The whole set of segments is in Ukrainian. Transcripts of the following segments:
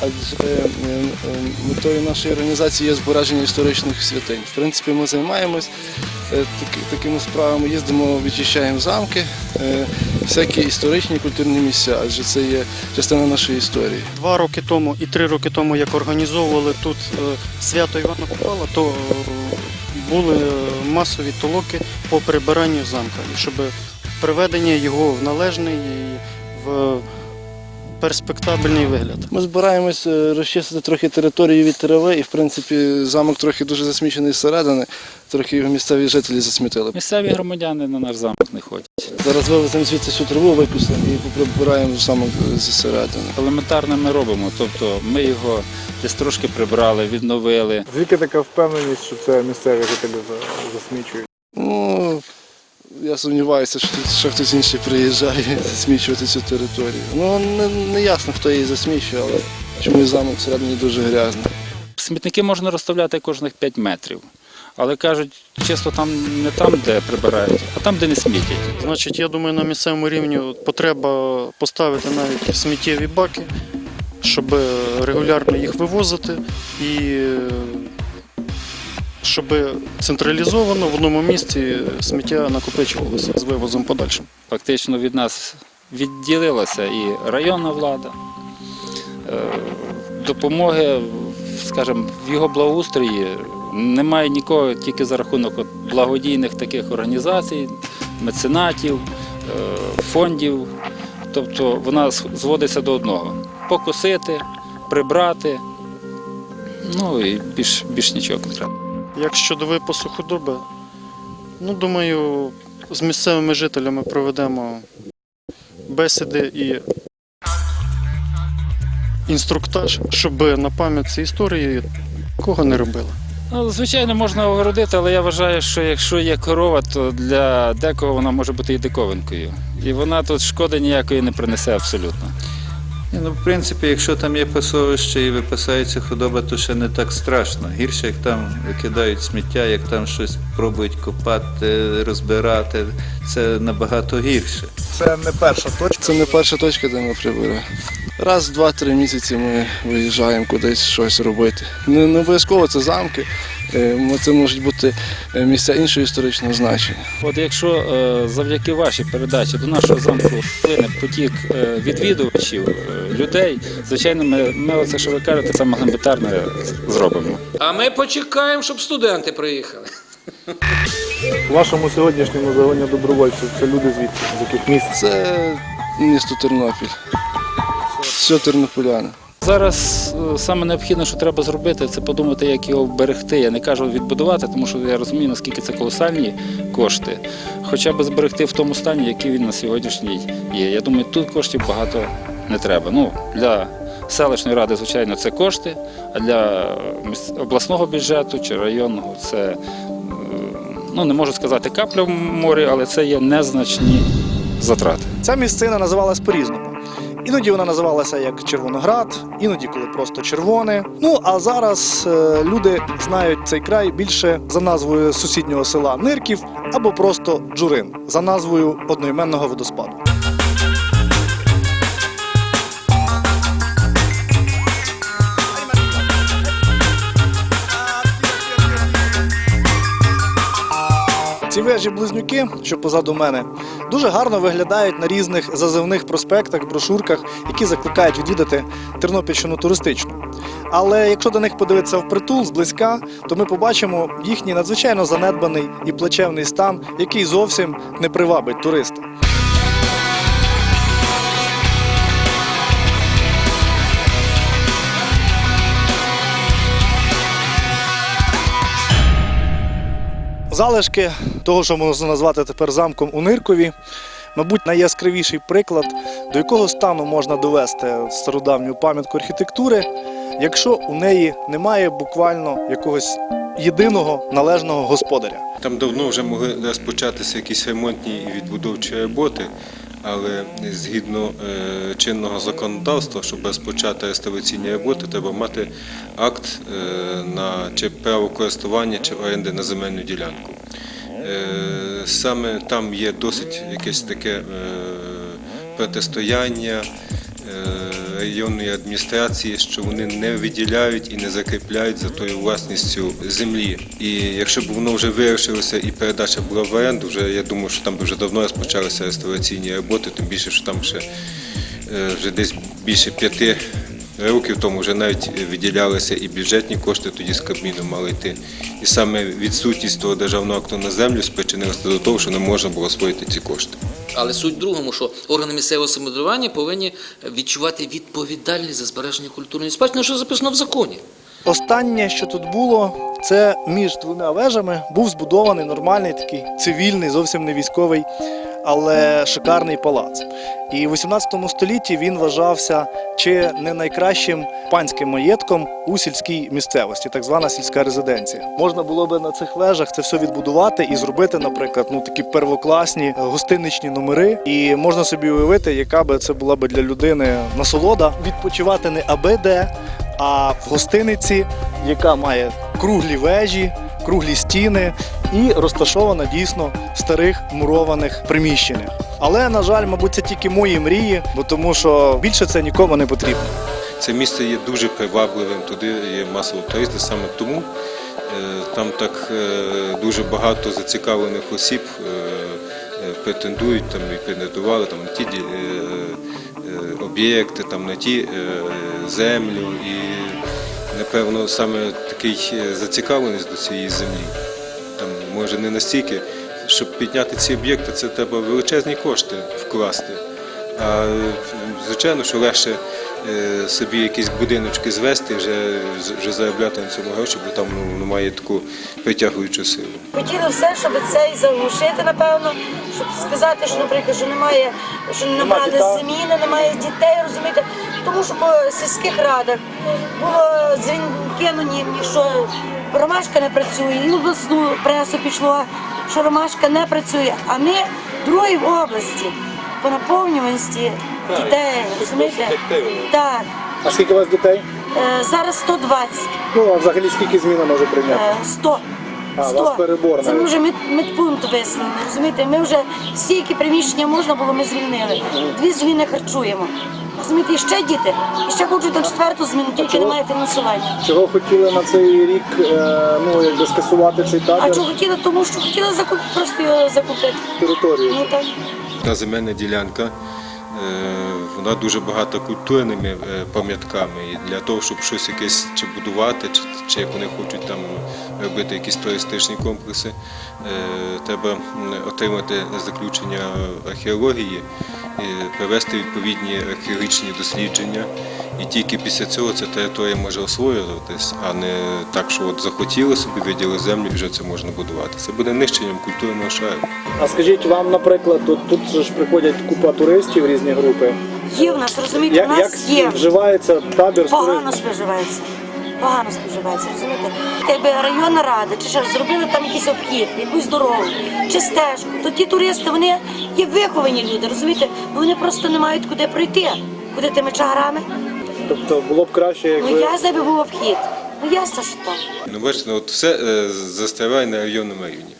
адже е, е, метою нашої організації є збереження історичних святинь. В принципі, ми займаємось е, такими справами, їздимо, відчищаємо замки, всякі історичні культурні місця, адже це є частина нашої історії. Два роки тому і три роки тому, як організовували тут свято Івана Купала, то були масові толоки по прибиранню замка, щоб приведення його в належний в перспектабельний вигляд. Ми збираємось е, розчистити трохи територію від трави, і в принципі замок трохи дуже засмічений зсередини, трохи його місцеві жителі засмітили. Місцеві громадяни на наш замок не ходять. Зараз вивеземо звідси всю траву, викусимо і прибираємо замок зсередини. Елементарно ми робимо, тобто ми його десь трошки прибрали, відновили. Звідки така впевненість, що це місцеві жителі засмічують? Ну, я сумніваюся, що ще хтось інший приїжджає засмічувати цю територію. Ну, не, не ясно, хто її засмічує, але чомусь замок всередині дуже грязний. Смітники можна розставляти кожних 5 метрів. Але кажуть, чисто там не там, де прибирають, а там, де не смітять. Значить, я думаю, на місцевому рівні потреба поставити навіть сміттєві баки, щоб регулярно їх вивозити і е, щоб централізовано в одному місці сміття накопичувалося з вивозом подальшим. Фактично від нас відділилася і районна влада. Е, Допомоги, скажімо, в його благоустрої немає нікого тільки за рахунок благодійних таких організацій, меценатів, е, фондів. Тобто вона зводиться до одного: покосити, прибрати. Ну і більш, більш нічого не треба. Як щодо випасу худоби, ну думаю, з місцевими жителями проведемо бесіди і інструктаж, щоб на пам'ять цієї історії кого не робили. Ну, звичайно, можна огородити, але я вважаю, що якщо є корова, то для декого вона може бути і диковинкою. І вона тут шкоди ніякої не принесе абсолютно. Ні, ну, в принципі, якщо там є пасовище і випасається худоба, то ще не так страшно. Гірше, як там викидають сміття, як там щось пробують копати, розбирати, це набагато гірше. Це не перша точка. Це не перша точка, де ми прибираємо. Раз, два-три місяці ми виїжджаємо кудись щось робити. Не, не обов'язково це замки, це можуть бути е, місця іншого історичного значення. От якщо е, завдяки вашій передачі до нашого замку вплине потік е, відвідувачів, е, людей, звичайно, ми, ми оце, що ви кажете, саме елементарне зробимо. А ми почекаємо, щоб студенти приїхали. У вашому сьогоднішньому загоні добровольців це люди звідки, з яких міст? Це місто Тернопіль. Все тернополяни. Зараз е, саме необхідне, що треба зробити, це подумати, як його вберегти. Я не кажу відбудувати, тому що я розумію, наскільки це колосальні кошти. Хоча б зберегти в тому стані, який він на сьогоднішній є. Я думаю, тут коштів багато не треба. Ну, для селищної ради, звичайно, це кошти, а для обласного бюджету чи районного це, е, ну не можу сказати капля в морі, але це є незначні затрати. Ця місцина називалась по-різному. Іноді вона називалася як Червоноград, іноді коли просто червоне. Ну а зараз е, люди знають цей край більше за назвою сусіднього села Нирків або просто Джурин за назвою одноіменного водоспаду. Ці вежі близнюки, що позаду мене, дуже гарно виглядають на різних зазивних проспектах, брошурках, які закликають відвідати Тернопільщину туристичну. Але якщо до них подивитися впритул зблизька, то ми побачимо їхній надзвичайно занедбаний і плачевний стан, який зовсім не привабить туриста. Залишки того, що можна назвати тепер замком у Ниркові, мабуть, найяскравіший приклад, до якого стану можна довести стародавню пам'ятку архітектури, якщо у неї немає буквально якогось єдиного належного господаря. Там давно вже могли розпочатися якісь ремонтні і відбудовчі роботи, але згідно е, чинного законодавства, щоб розпочати реставраційні роботи, треба мати акт е, на чи право користування, чи оренди на земельну ділянку. Е, саме там є досить якесь таке протистояння. Районної адміністрації, що вони не виділяють і не закріпляють за тою власністю землі. І якщо б воно вже вирішилося і передача була в оренду, вже я думаю, що там вже давно розпочалися реставраційні роботи, тим більше, що там ще е, вже десь більше п'яти років тому вже навіть виділялися і бюджетні кошти тоді з Кабміну мали йти. І саме відсутність того державного акту на землю спричинилася до того, що не можна було освоїти ці кошти. Але суть в другому, що органи місцевого самоврядування повинні відчувати відповідальність за збереження культурної спадщини, що записано в законі. Останнє, що тут було, це між двома вежами був збудований нормальний такий цивільний, зовсім не військовий, але шикарний палац. І в 18 столітті він вважався чи не найкращим панським маєтком у сільській місцевості, так звана сільська резиденція. Можна було би на цих вежах це все відбудувати і зробити, наприклад, ну такі первокласні гостиничні номери. І можна собі уявити, яка би це була би для людини насолода відпочивати не аби де, а в гостиниці, яка має круглі вежі, круглі стіни і розташована дійсно в старих мурованих приміщеннях. Але, на жаль, мабуть, це тільки мої мрії, бо тому що більше це нікому не потрібно. Це місце є дуже привабливим, туди є масово туристи, саме тому е, там так е, дуже багато зацікавлених осіб е, претендують там і претендували там на ті об'єкти, там на ті землю. І напевно саме такий зацікавленість до цієї землі. Може не настільки, щоб підняти ці об'єкти, це треба величезні кошти вкласти. А звичайно, що легше е, собі якісь будиночки звести, вже, вже заробляти на цьому гроші, бо там ну, має таку притягуючу силу. Хотіли все, щоб це і заглушити, напевно, щоб сказати, що, наприклад, що немає, що не набрали зміни, немає дітей, розумієте. Тому що по сільських радах було дзвінки анонімні, що ромашка не працює, і в обласну пресу пішло, що ромашка не працює. А ми другі в області по наповнюваності дітей, розумієте? Так. А скільки у вас дітей? Е, Зараз 120. Ну а взагалі скільки зміна може прийняти? Е, 100. А, у вас перебор Це ми навіть. вже мед, медпункт висунули, розумієте? Ми вже всі, які приміщення можна було, ми звільнили. Дві зміни харчуємо. Розумієте, і ще діти, і ще хочуть на четверту зміну, тільки немає фінансування. Чого хотіли на цей рік ну якби скасувати цей А чого хотіли? Тому що хотіли закуп... просто його закупити. територію? Ну так. Та земельна ділянка, е, вона дуже багата культурними е, пам'ятками. І для того, щоб щось якесь чи будувати, чи, чи як вони хочуть там робити якісь туристичні комплекси, е, треба отримати заключення археології, провести відповідні археологічні дослідження. І тільки після цього ця територія може освоюватись, а не так, що от захотіли собі, виділи землю і вже це можна будувати. Це буде нищенням культурного шару. А скажіть вам, наприклад, тут, тут ж приходять купа туристів різні групи. Є в нас, розумієте, Як, у як нас є. вживається табір з Погано туризмом? споживається. Погано споживається, розумієте? Якби районна рада, чи що, зробили там якийсь обхід, якусь дорогу, чи стежку, то ті туристи, вони є виховані люди, розумієте? Бо вони просто не мають куди пройти. Куди тими чагарами? Тобто було б краще, Ну якби я себе був обхід. Ну ясно, що так. Ну, бачите, от все е, застряває на районному рівні.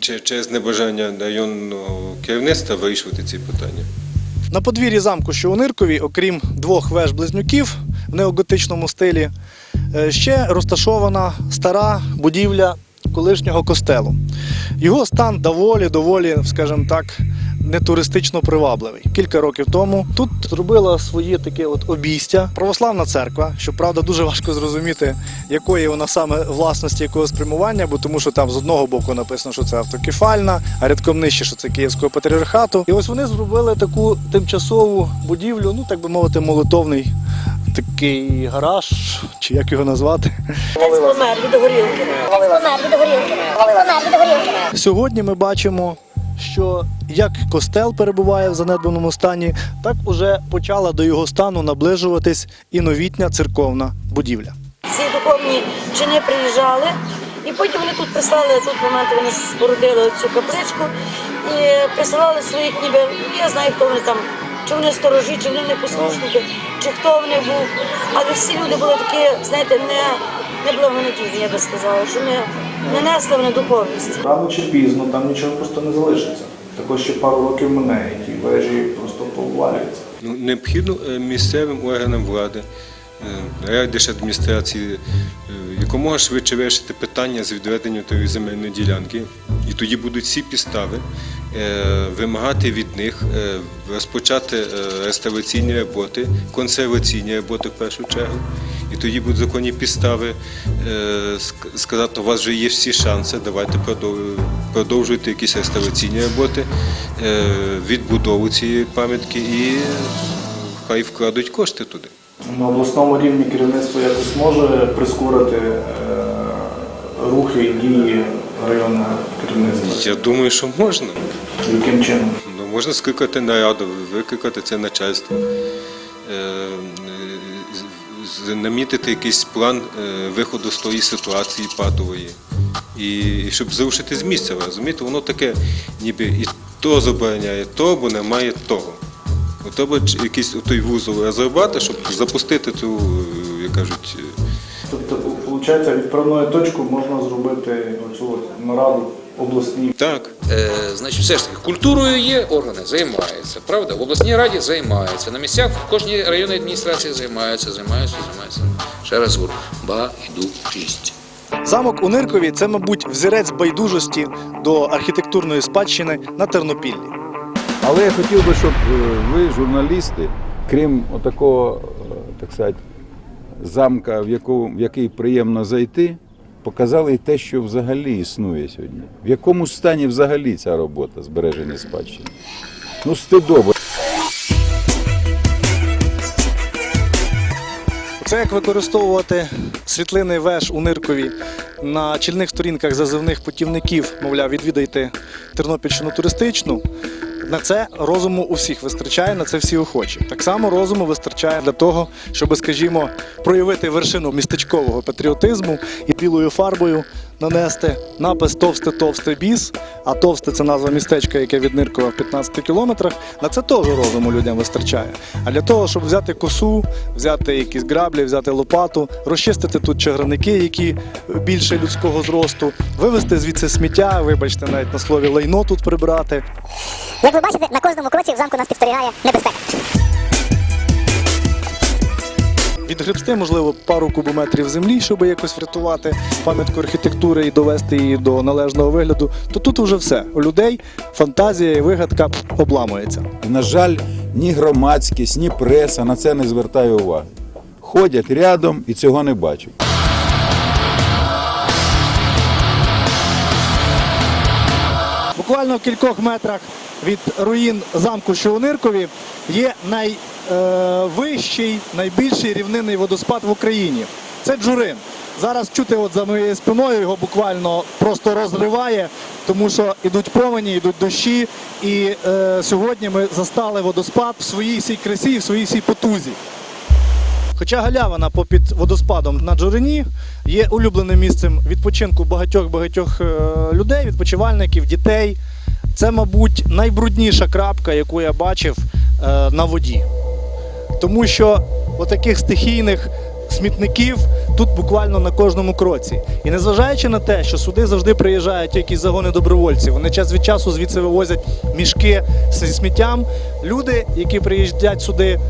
Чи- Через небажання районного керівництва вирішувати ці питання. На подвір'ї замку, що у Ниркові, окрім двох веж-близнюків в неоготичному стилі, е, ще розташована стара будівля колишнього костелу. Його стан доволі, доволі, скажімо так, не туристично привабливий. Кілька років тому тут зробила своє таке от обійстя православна церква. Щоправда, дуже важко зрозуміти, якої вона саме власності, якого спрямування, бо тому що там з одного боку написано, що це автокефальна, а рядком нижче, що це Київського патріархату. І ось вони зробили таку тимчасову будівлю, ну так би мовити, молитовний такий гараж, чи як його назвати. Помер від горілки. Помер від горілки. Помер від горілки. Сьогодні ми бачимо, що як костел перебуває в занедбаному стані, так уже почала до його стану наближуватись і новітня церковна будівля. Ці духовні чини приїжджали, і потім вони тут прислали, тут в момент вони спорудили цю капличку і присилали своїх ніби, я знаю, хто вони там, чи вони сторожі, чи вони непослушники, чи хто вони був. Але всі люди були такі, знаєте, не, не благонадійні, я би сказала, що не, не несли вони духовність. Рано чи пізно там нічого просто не залишиться. Також ще пару років мине, і ті вежі просто повалюються. Ну, необхідно е, місцевим органам влади, е, райдержадміністрації е, якомога швидше вирішити питання з відведенням тої земельної ділянки. І тоді будуть всі підстави вимагати від них е, розпочати е, реставраційні роботи, консерваційні роботи в першу чергу. І тоді будуть законні підстави е, ск- сказати, у вас вже є всі шанси, давайте продов- продовжуйте якісь реставраційні роботи, е, відбудову цієї пам'ятки і хай вкладуть кошти туди. На обласному рівні керівництво якось може прискорити е, рухи і дії районного керівництва. Я думаю, що можна. Яким чином? Ну, можна скликати нараду, викликати це начальство, е, намітити якийсь план е, виходу з тої ситуації патової. І, щоб зрушити з місця, ви розумієте, воно таке, ніби і то забороняє то, бо немає того. Треба якийсь той вузол розробити, щоб запустити цю, е, як кажуть, Тобто, виходить, відправною точкою можна зробити оцю нараду обласній. так. Е, значить, все ж таки, культурою є органи, займаються, правда? В обласній раді займаються, на місцях в кожній районній адміністрації займаються, займаються, займаються. Ще раз говорю, байдужість. Замок у Ниркові це, мабуть, взірець байдужості до архітектурної спадщини на Тернопіллі. Але я хотів би, щоб е, ви, журналісти, крім отакого, е, так сказати, замка, в, яку, в який приємно зайти, показали і те, що взагалі існує сьогодні. В якому стані взагалі ця робота збереження спадщини? Ну, стидово. Це як використовувати світлини веж у Ниркові на чільних сторінках зазивних путівників, мовляв, відвідайте Тернопільщину туристичну. На це розуму у всіх вистачає, на це всі охочі. Так само розуму вистачає для того, щоб, скажімо, проявити вершину містечкового патріотизму і білою фарбою нанести напис Товсте товсте біс, а товсте це назва містечка, яке від в 15 кілометрах. На це теж розуму людям вистачає. А для того, щоб взяти косу, взяти якісь граблі, взяти лопату, розчистити тут чаграники, які більше людського зросту, вивезти звідси сміття, вибачте, навіть на слові лайно тут прибрати. Як ви бачите, на кожному кроці в замку нас підстерігає небезпека. Відгребсти, можливо, пару кубометрів землі, щоб якось врятувати пам'ятку архітектури і довести її до належного вигляду, то тут вже все. У людей фантазія і вигадка обламується. На жаль, ні громадськість, ні преса на це не звертає уваги. Ходять рядом і цього не бачать. Буквально в кількох метрах від руїн замку, що у Ниркові, є найвищий, найбільший рівнинний водоспад в Україні. Це Джурин. Зараз чути от за моєю спиною його буквально просто розриває, тому що йдуть повені, йдуть дощі. І е, сьогодні ми застали водоспад в своїй всій красі, і в своїй всій потузі. Хоча галявина попід водоспадом на Джурині є улюбленим місцем відпочинку багатьох-багатьох е, людей, відпочивальників, дітей. Це, мабуть, найбрудніша крапка, яку я бачив е, на воді. Тому що отаких стихійних смітників тут буквально на кожному кроці. І незважаючи на те, що сюди завжди приїжджають якісь загони добровольців, вони час від часу звідси вивозять мішки зі сміттям. Люди, які приїздять сюди,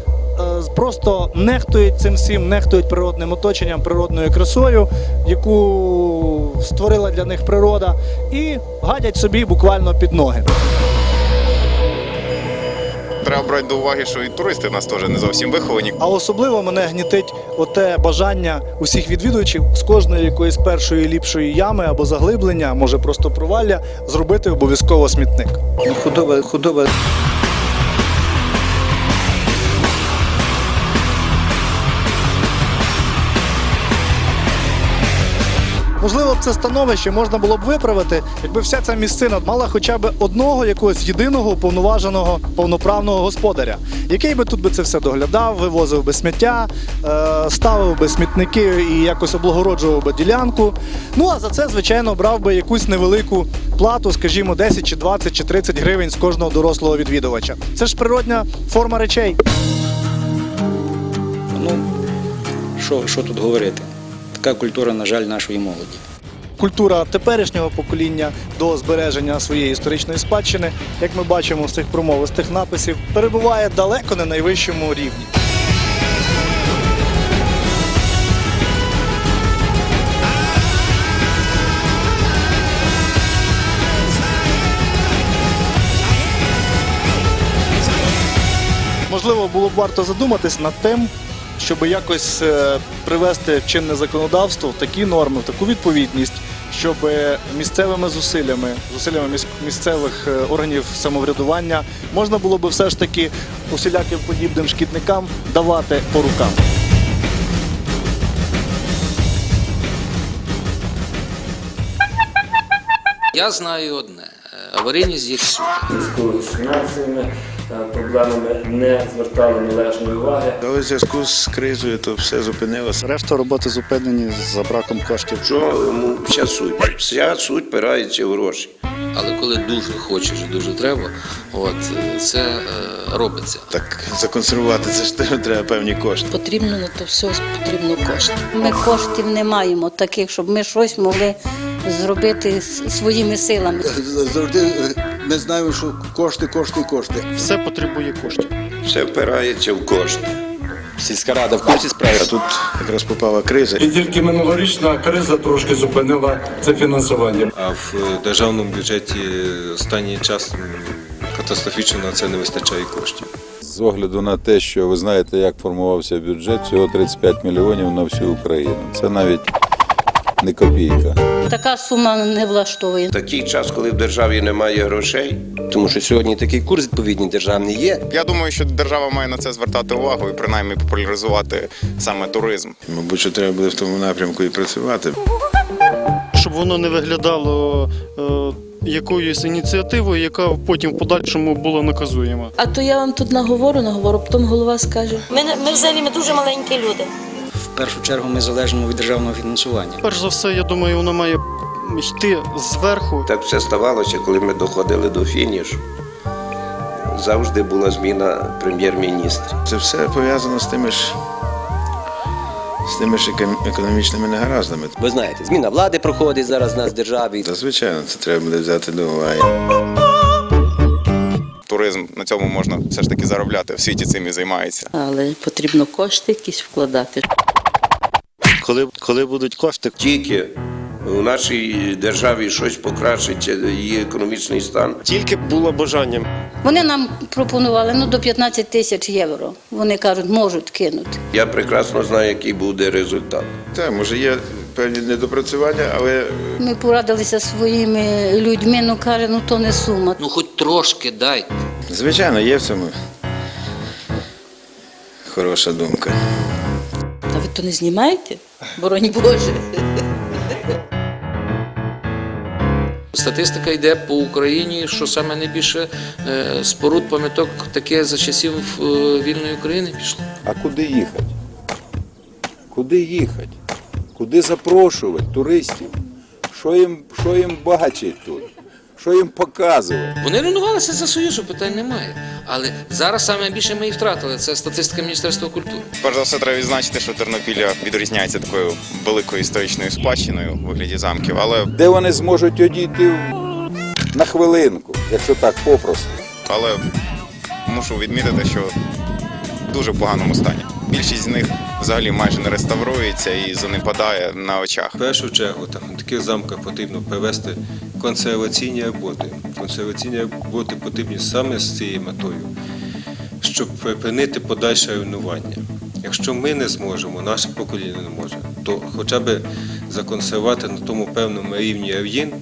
просто нехтують цим всім, нехтують природним оточенням, природною красою, яку створила для них природа, і гадять собі буквально під ноги. Треба брати до уваги, що і туристи в нас теж не зовсім виховані. А особливо мене гнітить оте бажання усіх відвідувачів з кожної якоїсь першої ліпшої ями або заглиблення, може просто провалля, зробити обов'язково смітник. Худоба, худоба Можливо, це становище можна було б виправити, якби вся ця місцина мала хоча б одного якогось єдиного уповноваженого повноправного господаря, який би тут би це все доглядав, вивозив би сміття, е, ставив би смітники і якось облагороджував би ділянку. Ну а за це, звичайно, брав би якусь невелику плату, скажімо, 10 чи 20 чи 30 гривень з кожного дорослого відвідувача. Це ж природня форма речей. Ну, що, що тут говорити? Така культура, на жаль, нашої молоді. культура теперішнього покоління до збереження своєї історичної спадщини, як ми бачимо з цих промов, з тих написів, перебуває далеко не найвищому рівні. Можливо, було б варто задуматись над тим, щоб якось е, привести в чинне законодавство в такі норми, в таку відповідність, щоб місцевими зусиллями, зусиллями місцевих е, органів самоврядування можна було би все ж таки усіляким подібним шкідникам давати по рукам. Я знаю одне: е, аварійність є всюди. Е, проблемами не звертали належної уваги. Але в зв'язку з кризою то все зупинилося. Решта роботи зупинені за браком коштів. Що йому вся суть? Вся суть пирається в гроші. Але коли дуже хочеш і дуже треба, от е, це е, робиться. Так законсервувати це ж теж треба певні кошти. Потрібно на то все потрібно кошти. Ми коштів не маємо таких, щоб ми щось могли зробити своїми силами. Завжди ми знаємо, що кошти, кошти, кошти. Все потребує коштів. Все впирається в кошти. Сільська рада в курсі справи. А тут якраз попала криза. І тільки минулорічна криза трошки зупинила це фінансування. А в е, державному бюджеті останній час катастрофічно на це не вистачає коштів. З огляду на те, що ви знаєте, як формувався бюджет, всього 35 мільйонів на всю Україну. Це навіть не копійка. Така сума не влаштовує. Такий час, коли в державі немає грошей, Тому що сьогодні такий курс відповідний державний є. Я думаю, що держава має на це звертати увагу і принаймні популяризувати саме туризм. Мабуть, що треба буде в тому напрямку і працювати. Щоб воно не виглядало е, якоюсь ініціативою, яка потім в подальшому була наказуєма. А то я вам тут наговорю, наговорю, потім голова скаже. Ми, ми взагалі ми дуже маленькі люди. Першу чергу ми залежимо від державного фінансування. Перш за все, я думаю, воно має йти зверху. так все ставалося, коли ми доходили до фінішу. Завжди була зміна прем'єр-міністрів. Це все пов'язано з тими ж з тими ж економічними негараздами. Ви знаєте, зміна влади проходить зараз в нас в державі. Та, звичайно, це треба буде взяти до уваги. Туризм на цьому можна все ж таки заробляти. В світі цим і займається. Але потрібно кошти якісь вкладати. Коли, коли будуть кошти, Тільки у нашій державі щось покращиться, її економічний стан. Тільки було бажання. Вони нам пропонували ну, до 15 тисяч євро. Вони кажуть, можуть кинути. Я прекрасно знаю, який буде результат. так, може є певні недопрацювання, але Ми порадилися своїми людьми, ну каже, ну то не сума. Ну, хоч трошки дайте. звичайно є в цьому хороша думка. Та ви то не знімаєте? Боронь Боже. Статистика йде по Україні, що саме найбільше е, споруд пам'яток таке за часів е, вільної України пішло. А куди їхати? Куди їхати? Куди запрошувати туристів? Що їм, що їм бачить тут? Що їм показувати? Вони руйнувалися за союзу, питань немає. Але зараз саме більше ми і втратили. Це статистика Міністерства культури. Перш за все, треба відзначити, що Тернопілля відрізняється такою великою історичною спадщиною у вигляді замків, але, Де вони зможуть одійти на хвилинку, якщо так попросту? але мушу відмітити, що в дуже поганому стані. Більшість з них взагалі майже не реставрується і занепадає на очах. В першу чергу там, таких замках потрібно провести консерваційні роботи. Консерваційні роботи потрібні саме з цією метою, щоб припинити подальше руйнування. Якщо ми не зможемо, наше покоління не може, то хоча б законсервувати на тому певному рівні руїн,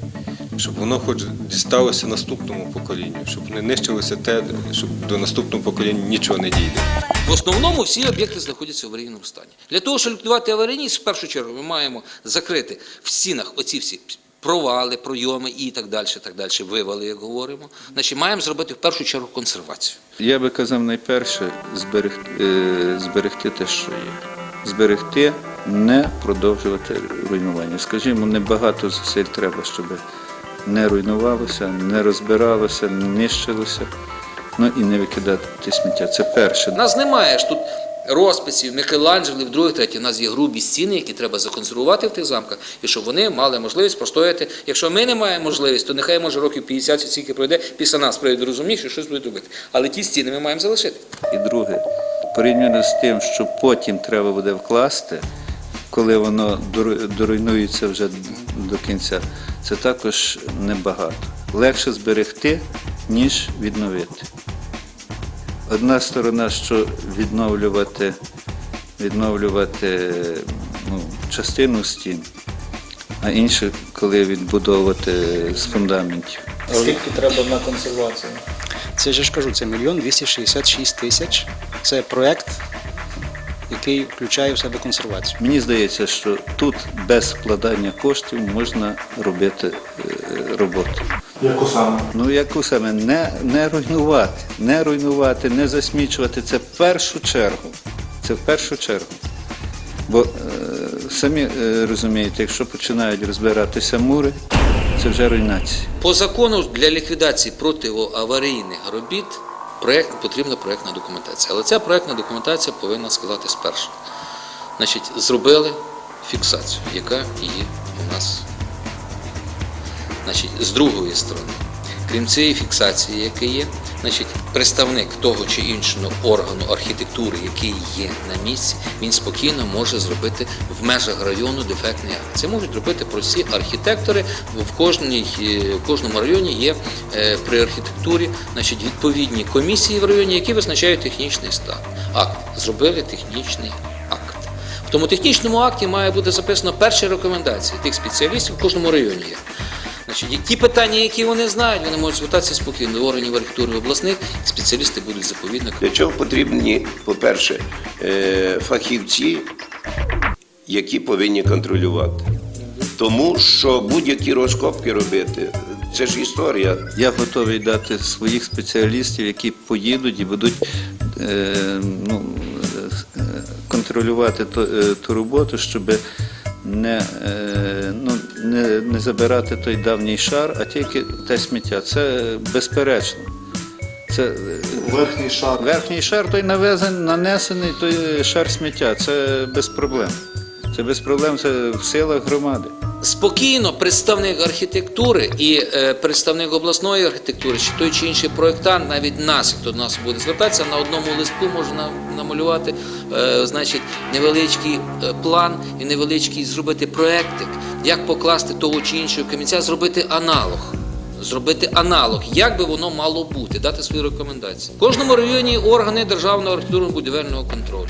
щоб воно хоч дісталося наступному поколінню, щоб не нищилося те, щоб до наступного покоління нічого не дійде. В основному всі об'єкти знаходяться в аварійному стані. Для того, щоб ліквідувати аварійність, в першу чергу ми маємо закрити в стінах оці всі провали, пройоми і так далі, так далі, вивали, як говоримо. Значить, маємо зробити в першу чергу консервацію. Я би казав найперше зберегти, е, зберегти те, що є. Зберегти, не продовжувати руйнування. Скажімо, небагато зусиль треба, щоб не руйнувалося, не розбиралося, не нищилося, ну і не викидати сміття. Це перше. Нас немає ж тут розписів, Микеланджелів, других, третіх. У нас є грубі стіни, які треба законсервувати в тих замках, і щоб вони мали можливість простояти. Якщо ми не маємо можливість, то нехай може років 50 чи скільки пройде, після нас прийде розумніше, щось будуть робити. Але ті стіни ми маємо залишити. І друге, порівняно з тим, що потім треба буде вкласти, коли воно доруйнується вже до кінця, це також небагато. Легше зберегти, ніж відновити. Одна сторона, що відновлювати, відновлювати ну, частину стін, а інша, коли відбудовувати з фундаментів. Скільки треба на консервацію? Це я ж кажу, це мільйон 266 тисяч. Це проект, який включає в себе консервацію. Мені здається, що тут без вкладання коштів можна робити е, роботу. Яку саме? Ну яку саме не, не руйнувати, не руйнувати, не засмічувати. Це в першу чергу. Це в першу чергу. Бо е, самі е, розумієте, якщо починають розбиратися мури, це вже руйнація. По закону для ліквідації протиаварійних робіт проект, потрібна проектна документація. Але ця проєктна документація повинна складатись перша. Значить, зробили фіксацію, яка є у нас. Значить, з другої сторони, крім цієї фіксації, яка є, значить, представник того чи іншого органу архітектури, який є на місці, він спокійно може зробити в межах району дефектний акт. Це можуть робити прості архітектори. В, кожній, е, в кожному районі є е, при архітектурі значить, відповідні комісії в районі, які визначають технічний стан. Акт. Зробили технічний акт. В тому технічному акті має бути записано перші рекомендації тих спеціалістів в кожному районі є. Значить, ті питання, які вони знають, вони можуть звертатися спокійно до органів архітектури обласних, спеціалісти будуть заповідники. Для чого потрібні, по-перше, е, фахівці, які повинні контролювати. Тому що будь-які розкопки робити, це ж історія. Я готовий дати своїх спеціалістів, які поїдуть і будуть е, ну, е, контролювати ту, е, ту роботу, щоб не, е, ну, не, не забирати той давній шар, а тільки те сміття. Це безперечно. Це е, Верхній шар. верхній шар той навезений, нанесений, той шар сміття. Це без проблем. Це без проблем, це в силах громади. Спокійно представник архітектури і е, представник обласної архітектури, чи той чи інший проєктант, навіть нас, хто до нас буде звертатися, на одному листку може на- намалювати е, значить, невеличкий е, план і невеличкий зробити проєктик, як покласти того чи іншого камінця, зробити аналог. Зробити аналог, як би воно мало бути, дати свої рекомендації. В кожному районі органи державного архітектурно-будівельного контролю.